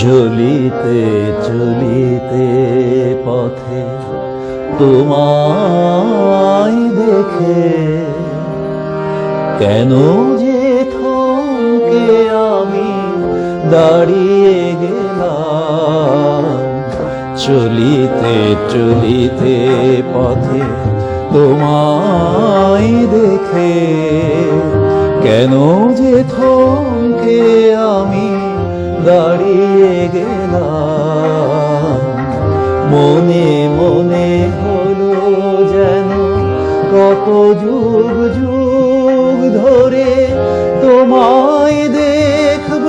চলিতে চলিতে পথে তোমায় দেখে কেন যে থমকে আমি দাঁড়িয়ে গেলাম? চলিতে চলিতে পথে তোমায় দেখে কেন যে থমকে আমি দাঁড়িয়ে গেলাম। মনে মনে হলো যেন কত যুগ যুগ ধরে তোমায় দেখব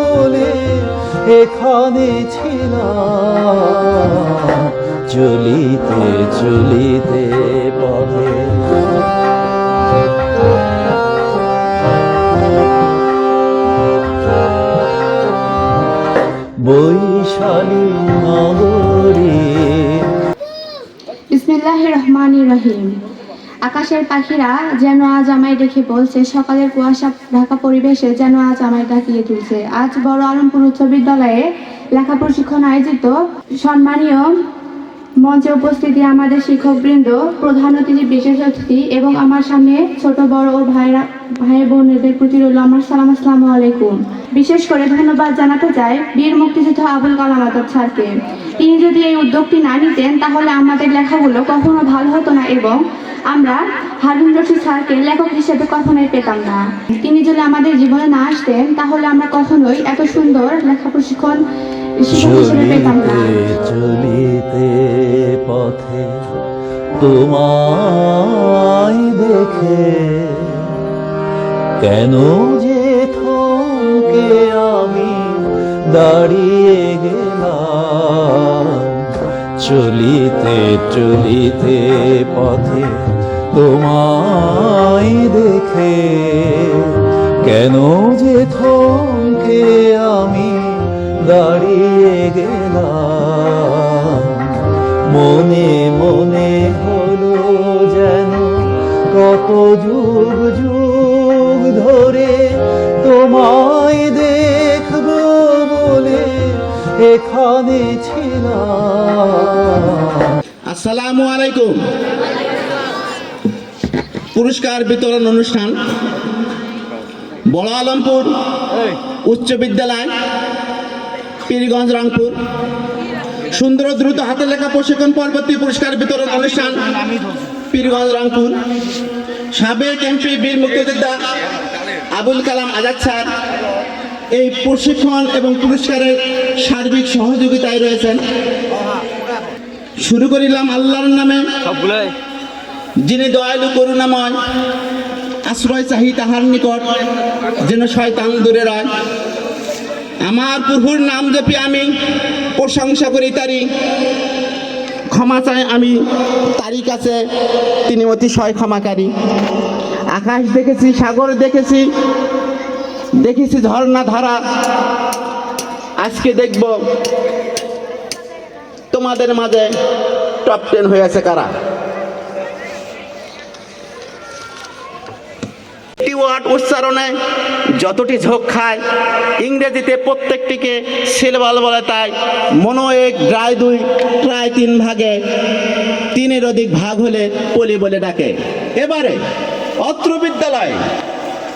বলে এখানে ছিলাম। চলিতে চলিতে রহমান রহিম আকাশের পাখিরা যেন আজ আমায় দেখে বলছে, সকালের কুয়াশা ঢাকা পরিবেশে যেন আজ আমায় ডাকিয়ে তুলছে। আজ বড় আলমপুর উচ্চ বিদ্যালয়ে লেখা প্রশিক্ষণ আয়োজিত সম্মানীয় মঞ্চে উপস্থিতি আমাদের শিক্ষকবৃন্দ, প্রধান অতিথি, বিশেষ অতিথি এবং আমার সামনে ছোট, বড় ও ভাইরা ভাই বোনেদের প্রতি রইল আমার সালাম, আসসালামু আলাইকুম। বিশেষ করে ধন্যবাদ জানাতে চাই বীর মুক্তিযোদ্ধা আবুল কালাম আজাদ স্যারকে। তিনি যদি এই উদ্যোগটি না নিতেন, তাহলে আমাদের লেখাগুলো কখনো ভালো হতো না এবং আমরা হারুন রশিদ স্যারকে লেখক হিসেবে কখনোই পেতাম না। তিনি যদি আমাদের জীবনে না আসতেন, তাহলে আমরা কখনোই এত সুন্দর লেখা প্রশিক্ষণ চলিতে চলিতে পথে তোমায় দেখে কেন যে থমকে আমি দাঁড়িয়ে গেলাম? চলিতে চলিতে পথে তোমায় দেখে কেন যে থমকে আমি দাঁড়িয়ে গেলাম। মনে মনে হলো যেন কত যুগ যুগ ধরে তোমায় দেখব বলে এখানে ছিলাম। আসসালামু আলাইকুম। পুরস্কার বিতরণ অনুষ্ঠান বড় আলমপুর উচ্চ বিদ্যালয়। পীরগঞ্জ রংপুর। সুন্দর দ্রুত হাতে লেখা প্রশিক্ষণ পরবর্তী পুরস্কার বিতরণ অনুষ্ঠান পীরগঞ্জ রংপুর। সাবেক এমপি বীর মুক্তিযোদ্ধা আবুল কালাম আজাদ স্যার এই প্রশিক্ষণ এবং পুরস্কারের সার্বিক সহযোগিতায় রয়েছেন। শুরু করিলাম আল্লাহর নামে। যিনি দয়ালু করুণাময় আশ্রয় চাহি তাহার নিকট যেন শয়তান দূরে রয়। আমার প্রভুর নাম জপি আমি, প্রশংসা করি তারি। ক্ষমা চাই আমি তারই কাছে তিনি অতিশয় ক্ষমাকারী। আকাশ দেখেছি, সাগর দেখেছি দেখেছি ঝর্ণা ধারা। আজকে দেখব, তোমাদের মাঝে টপ টেন হয়েছে কারা? ওয়ার্ড উচ্চারণে যতটি ঝোঁক খায়, ইংরেজিতে প্রত্যেকটিকে সিলবাল বলে তাই মনো এক ড্রাই দুই, প্রায় তিন ভাগে তিনের অধিক ভাগ হলে পলি বলে ডাকে। এবারে অত্র বিদ্যালয়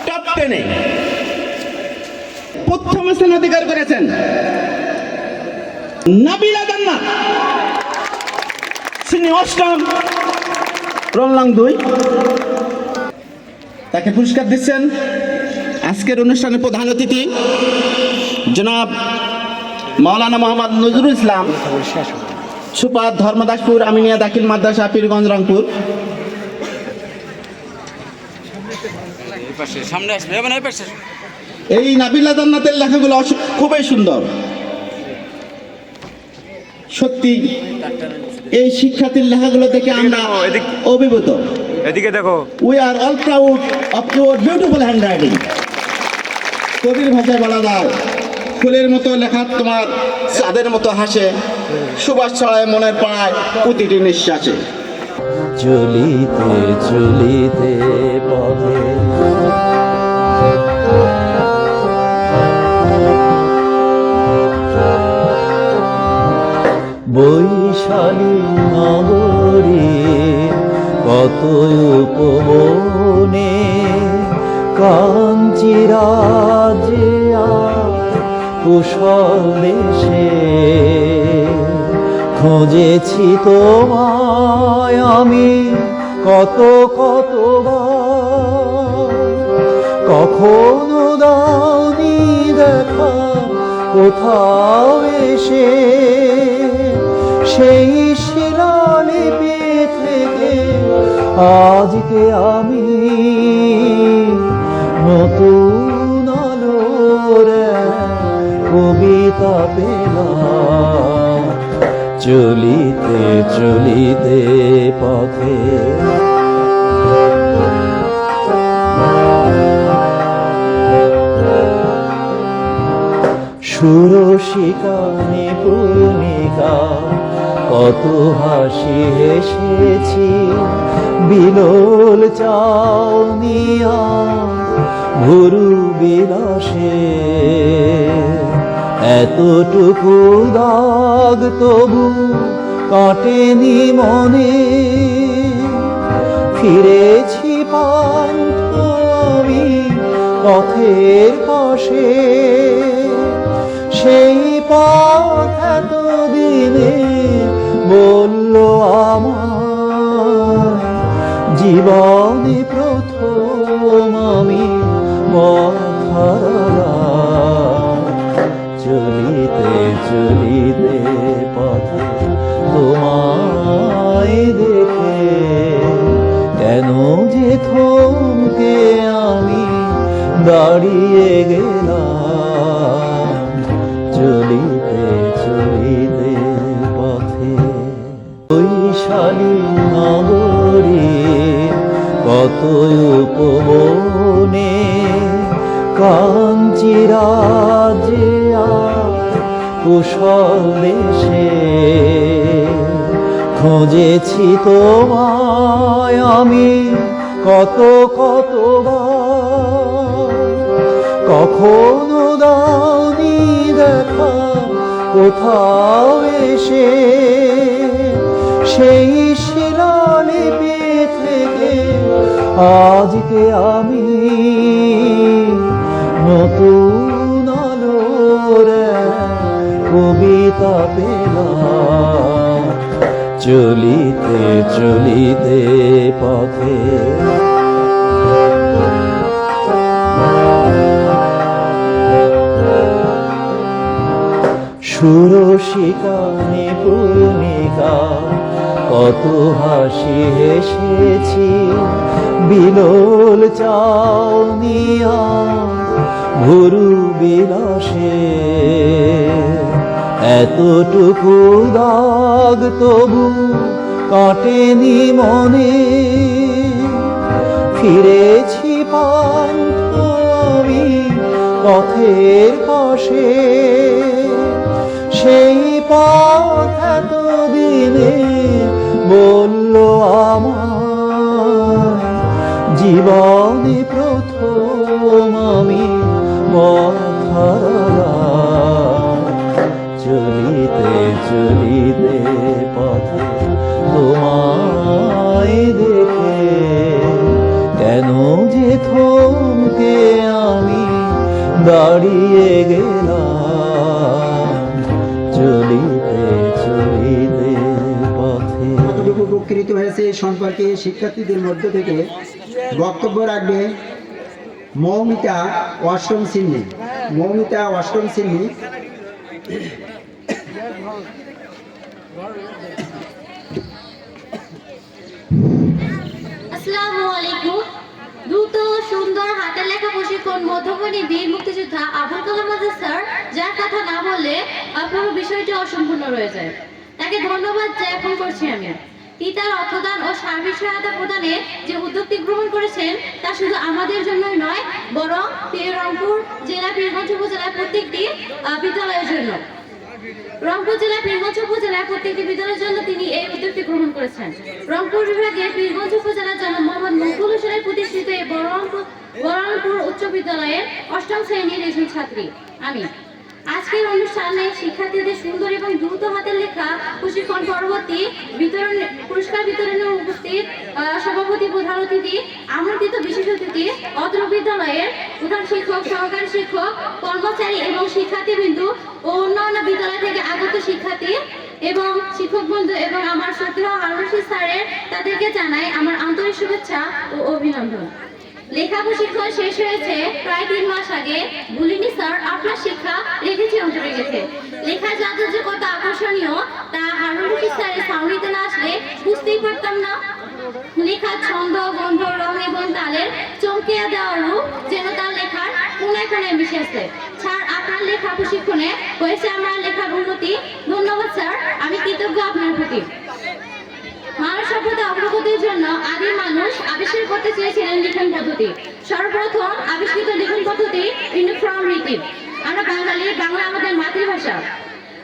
টপ টেনে প্রথম স্থান অধিকার করেছেন নাবিলা জান্নাত। শ্রেণি অষ্টম, রংলাং দুই। তাকে পুরস্কার দিচ্ছেন। আজকের অনুষ্ঠানের প্রধান অতিথি জনাব মাওলানা মোহাম্মদ নজরুল ইসলাম সুপার ধর্মদাসপুর আমিনিয়া দাখিল মাদ্রাসা পীরগঞ্জ রংপুর। এই এই জান্নাতের লেখাগুলো খুবই সুন্দর। সত্যি এই শিক্ষার্থীর লেখাগুলো থেকে আমরা অভিভূত। এদিকে দেখো। We are all proud of your beautiful handwriting কবির ভাষায় বলা দাও ফুলের মতো লেখা তোমার চাঁদের মতো হাসে সুবাস ছড়ায় মনের পাড়ায় প্রতিটি নিঃশ্বাসে। চলিতে চলিতে পথে। বৈশালী নগরী কত উপবনে কাঞ্চিরাজে কুশল দেশে খুঁজেছি তোমায় আমি কত কত কখনো দাওনি দেখা, কোথাও এসে সেই আজকে আমি নতুন কবিতা পেলাম। চলিতে চলিতে পথে। সুরশিকানে পূর্ণিকা কত হাসি হেসেছি। বিলোল চাউনিয়া ভুরু বিলাসে এতটুকু দাগ তবু কাটেনি মনে। ফিরেছি পান্থ আমি পথের পাশে। সেই পথ বলল আমার জীবনে প্রথম আমি চলিতে চলিতে পথে তোমায় দেখে কেন যে থমকে আমি দাঁড়িয়ে গেলাম। চলিতে বৈশালী নগরী কত উপবনে কাঞ্চিরাজে কুশল দেশে খুঁজেছি তোমায় আমি কত কতবার কখনো দাওনি দেখা, কোথাও এসে সেই শিলালিপি থেকে আজকে আমি নতুন কবিতা পেলাম। চলিতে চলিতে পথে। সুরশিকানে পূর্ণিকা কত হাসি হেসেছি। বিলোল চাউনিয়া ভুরু বিলাসে। এতটুকু দাগ তবু কাটেনি মনে। ফিরেছি পান্থ আমি পথের পাশে। সেই পথ এতদিনে বলল আমার জীবনে প্রথম আমি মাথার। চলিতে চলিতে শিক্ষার্থীদের মধ্য থেকে বক্তব্য রাখবে মৌমিতা অষ্টম শ্রেণি। মৌমিতা অষ্টম শ্রেণি। দ্রুত, সুন্দর লেখা প্রশিক্ষণ মুক্তিযোদ্ধা যার কথা না পুরো বিষয়টি অসম্পূর্ণ রয়ে যায়। তাকে ধন্যবাদ জ্ঞাপন করছি আমি। তিনি তার অর্থদান ও সার্বিক সহায়তা প্রদানে যে উদ্যোগটি গ্রহণ করেছেন, তা শুধু আমাদের জন্যই নয়, বরং রংপুর জেলা পীরগঞ্জ উপজেলার প্রত্যেকটি বিদ্যালয়ের জন্য। রংপুর জেলার পীরগঞ্জ উপজেলার প্রত্যেকটি বিদ্যালয়ের জন্য তিনি এই উদ্যোগটি গ্রহণ করেছেন। রংপুর বিভাগের পীরগঞ্জ উপজেলার জন্য মোহাম্মদ মকবুল হোসেনের প্রতিষ্ঠিত এই বড়রংপুর বড়রংপুর উচ্চ বিদ্যালয়ের অষ্টম শ্রেণির একজন ছাত্রী। আমি আজকের অনুষ্ঠানে শিক্ষার্থীদের সুন্দর এবং দ্রুত হাতের লেখা প্রশিক্ষণ পরবর্তী বিতরণ পুরস্কার বিতরণে উপস্থিত সভাপতি, প্রধান অতিথি, আমন্ত্রিত বিশেষ অতিথি, অত্র বিদ্যালয়ের প্রধান শিক্ষক, সহকারী শিক্ষক, কর্মচারী এবং শিক্ষার্থীবৃন্দ ও অন্যান্য বিদ্যালয় থেকে আগত শিক্ষার্থী এবং শিক্ষক বন্ধু এবং আমার শ্রদ্ধেয় হারুষি স্যারের তাদেরকে জানাই আমার আন্তরিক শুভেচ্ছা ও অভিনন্দন। লেখা প্রশিক্ষণ শেষ হয়েছে প্রায় তিন মাস আগে। বুলিনি স্যার, আপনার শিক্ষা রেখেছি অন্তরে রেখে। লেখার যাদের যে কত আকর্ষণীয়, তা হারুন স্যারের সাউনিতে না আসলে বুঝতেই পারতাম না। লেখার ছন্দ, গন্ধ, রং এবং তালের চমকে দেওয়া রূপ যেন তার লেখার কোনায় কোনায় মিশে আছে স্যার, আপনার লেখা প্রশিক্ষণে হয়েছে আমার লেখার উন্নতি। ধন্যবাদ স্যার, আমি কৃতজ্ঞ আপনার প্রতি। মানব সভ্যতা অগ্রগতির জন্য আদি মানুষ আবিষ্কার করতে চেয়েছিলেন লিখন পদ্ধতি। সর্বপ্রথম আবিষ্কৃত লিখন পদ্ধতি ইউনিফর্ম রীতি আমরা বাঙালি, বাংলা আমাদের মাতৃভাষা।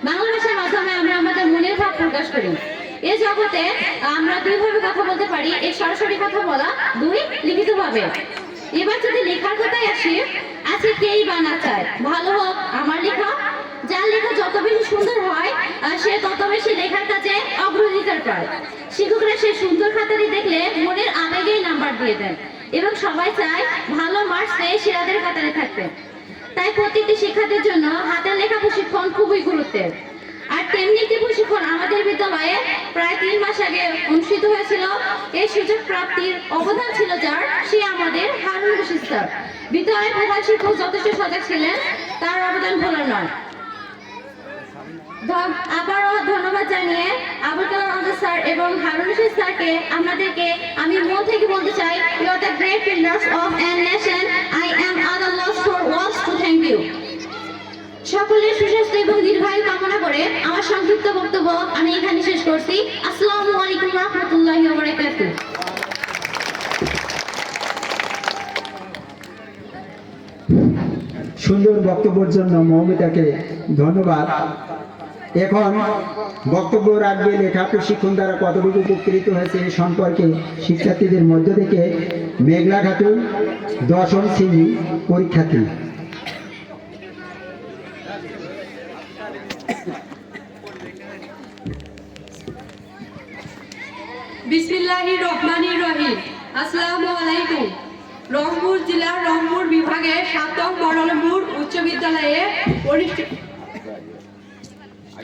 বাংলা ভাষার মাধ্যমে আমরা আমাদের মনের ভাব প্রকাশ করি। এ জগতে আমরা দুইভাবে কথা বলতে পারি। এক সরাসরি কথা বলা, দুই লিখিতভাবে। এবার যদি লেখার কথায় আসি, আছে কেই বানা চায়? ভালো হোক আমার লেখা যার লেখা যত বেশি সুন্দর হয় সে তত বেশি লেখার কাজে অগ্রাধিকার পায় শিক্ষকরা সে সুন্দর খাতারি দেখলে মনের আবেগেই নাম্বার দিয়ে দেন এবং সবাই চায় ভালো মার্কস পেয়ে সেরাদের কাতারে থাকতে। তাই প্রতিটি শিক্ষার্থীর জন্য হাতের লেখা প্রশিক্ষণ খুবই গুরুত্বের। আর তেমনি একটি প্রশিক্ষণ আমাদের বিদ্যালয়ে প্রায় তিন মাস আগে অনুষ্ঠিত হয়েছিল। এই সুযোগ প্রাপ্তির অবদান ছিল যার, সে আমাদের হারুন বিদ্যালয়ের প্রধান শিক্ষক যথেষ্ট সজাগ ছিলেন, তার অবদান ভোলার নয়। আবারও ধন্যবাদ জানিয়ে আবুল কালাম আজাদ স্যার এবং হারুন রশিদ স্যারকে আমাদেরকে আমি মন থেকে বলতে চাই you are the great builders of an nation I am at a loss for was to thank you সকলের সুস্বাস্থ্য এবং দীর্ঘায়ু কামনা করে আমার সংক্ষিপ্ত বক্তব্য আমি এখানে শেষ করছি। আসসালামু আলাইকুম রহমতুল্লাহি ওয়া বারাকাতুহু। সুন্দর বক্তব্যের জন্য মৌমিতাকে ধন্যবাদ। এখন বক্তব্য রাখবে লেখা প্রশিক্ষণ দ্বারা কতটুকু উপকৃত হয়েছে এ সম্পর্কে শিক্ষার্থীদের মধ্য থেকে মেঘলা খাতুন দশম শ্রেণি পরীক্ষার্থী। রংপুর জেলার রংপুর বিভাগের সাতম বড়লপুর উচ্চ বিদ্যালয়ে অনুষ্ঠিত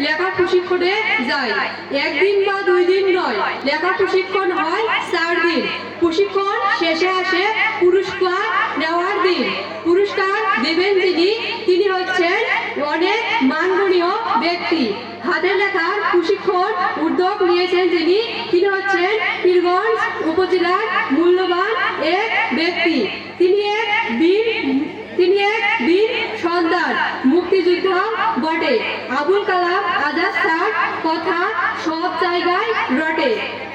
লেখা প্রশিক্ষণে যায়। একদিন বা দুই দিন নয়। লেখা প্রশিক্ষণ হয় চার দিন। প্রশিক্ষণ শেষে আসে পুরস্কার নেওয়ার দিন। পুরস্কার দেবেন যিনি, তিনি হচ্ছেন অনেক মাননীয় ব্যক্তি। হাতের লেখার প্রশিক্ষণ উদ্যোগ নিয়েছেন যিনি, তিনি হচ্ছেন পীরগঞ্জ উপজেলার মূল্যবান এক ব্যক্তি। তিনি এক বীর, তিনি এক বীর সন্তান মুক্তিযোদ্ধা বটে। আবুল কালাম আজাদ স্যার, কথা সব জায়গায় রটে।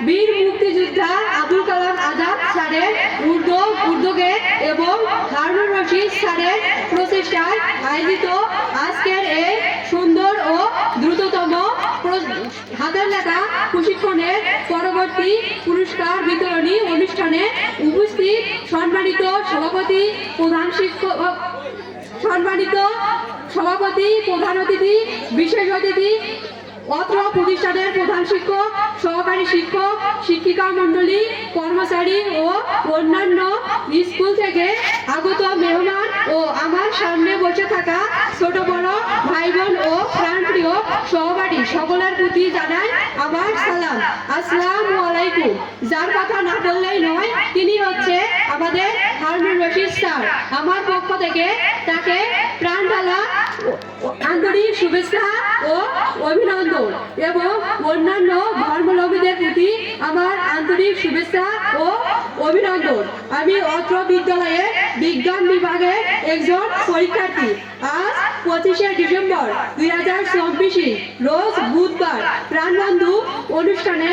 বীর মুক্তিযোদ্ধা আবুল কালাম আজাদ স্যারের উদ্যোগ উদ্যোগে এবং হারুন রশিদ স্যারের প্রচেষ্টায় আয়োজিত আজকের এই সুন্দর ও দ্রুততম হাতের লেখা প্রশিক্ষণের পরবর্তী পুরস্কার বিতরণী অনুষ্ঠানে উপস্থিত সম্মানিত সভাপতি, প্রধান শিক্ষক সম্মানিত সভাপতি, প্রধান অতিথি, বিশেষ অতিথি, অত্র প্রতিষ্ঠানের প্রধান শিক্ষক, সহকারী শিক্ষক, শিক্ষিকা মণ্ডলী, কর্মচারী ও অন্যান্য স্কুল থেকে আগত মেহমান ও আমার সামনে বসে থাকা ছোট, বড় ভাই বোন ও প্রাণপ্রিয় সহপাঠী সকলের প্রতি জানাই আমার সালাম। আসসালামু আলাইকুম। যার কথা না বললেই নয়, তিনি হচ্ছে আমাদের হারুন রশিদ স্যার আমার পক্ষ থেকে তাকে প্রাণ ঢালা ও- ও- আন্তরিক শুভেচ্ছা ও অভিনন্দন এবং অন্যান্য ধর্মলম্বীদের প্রতি আমার আন্তরিক শুভেচ্ছা ও অভিনন্দন। আমি অত্র বিদ্যালয়ে বিজ্ঞান বিভাগের একজন পরীক্ষার্থী। আজ পঁচিশে ডিসেম্বর দুই হাজার চব্বিশে, রোজ বুধবার প্রাণবন্ধু অনুষ্ঠানে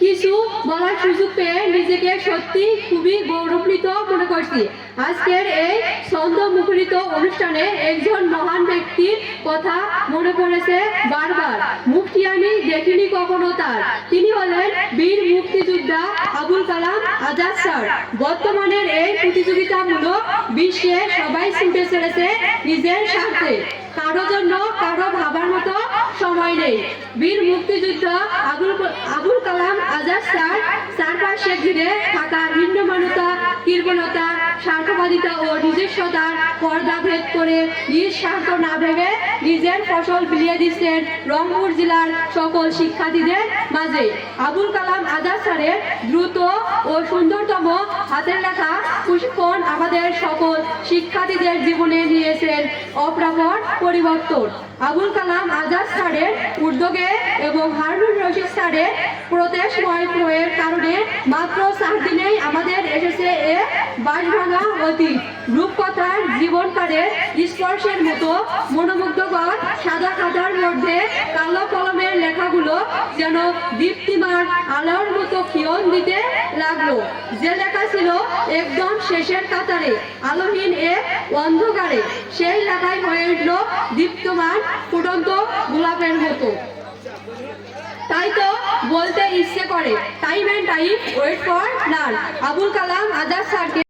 কিছু বলার সুযোগ পেয়ে নিজেকে সত্যি খুবই গৌরবান্বিত মনে করছি। আজকের এই ছন্দ মুখরিত অনুষ্ঠানে একজন মহান ব্যক্তির কথা মনে পড়েছে বারবার। মুক্তি আমি দেখিনি কখনো তার। তিনি হলেন বীর মুক্তিযোদ্ধা আবুল কালাম আজাদ স্যার। বর্তমানের এই প্রতিযোগিতামূলক বিশ্বে সবাই ছুটে চলেছে নিজের স্বার্থে। কারও জন্য কারও ভাবার মতো সময় নেই। বীর মুক্তিযোদ্ধা আবুল আবুল কালাম আজাদ স্যার, চারপাশে ঘিরে থাকা ভিন্নমানতা কৃপণতা স্বার্থবাদিতা ও নিজস্বতার পর্দা ভেদ করে নিজ স্বার্থ না ভেবে নিজের ফসল বিলিয়ে দিচ্ছেন রংপুর জেলার সকল শিক্ষার্থীদের মাঝে। আবুল কালাম আজাদ স্যারের দ্রুত ও সুন্দরতম হাতের লেখা প্রশিক্ষণ আমাদের সকল শিক্ষার্থীদের জীবনে নিয়েছেন অপ্রাপর পরিবর্তন। আবুল কালাম আজাদ স্যারের উদ্যোগে এবং হারুন রশিদ স্যারের প্রতেশময় প্রয়ের কারণে মাত্র চার দিনেই আমাদের অতীত রূপকথার জীবনকারের স্পর্শের মতো মনোমুগ্ধকর সাদা খাতার মধ্যে কালো কলমের লেখাগুলো যেন দীপ্তিমান আলোর মতো ক্ষিয়ন দিতে লাগল। যে লেখা ছিল একদম শেষের কাতারে, আলোহীন এক অন্ধকারে, সেই লেখায় হয়ে উঠল দীপ্তমান ফুটন্ত গোলাপের মতো। তাই তো বলতে ইচ্ছে করে। Time and time wait for none Abul Kalam Azad স্যারকে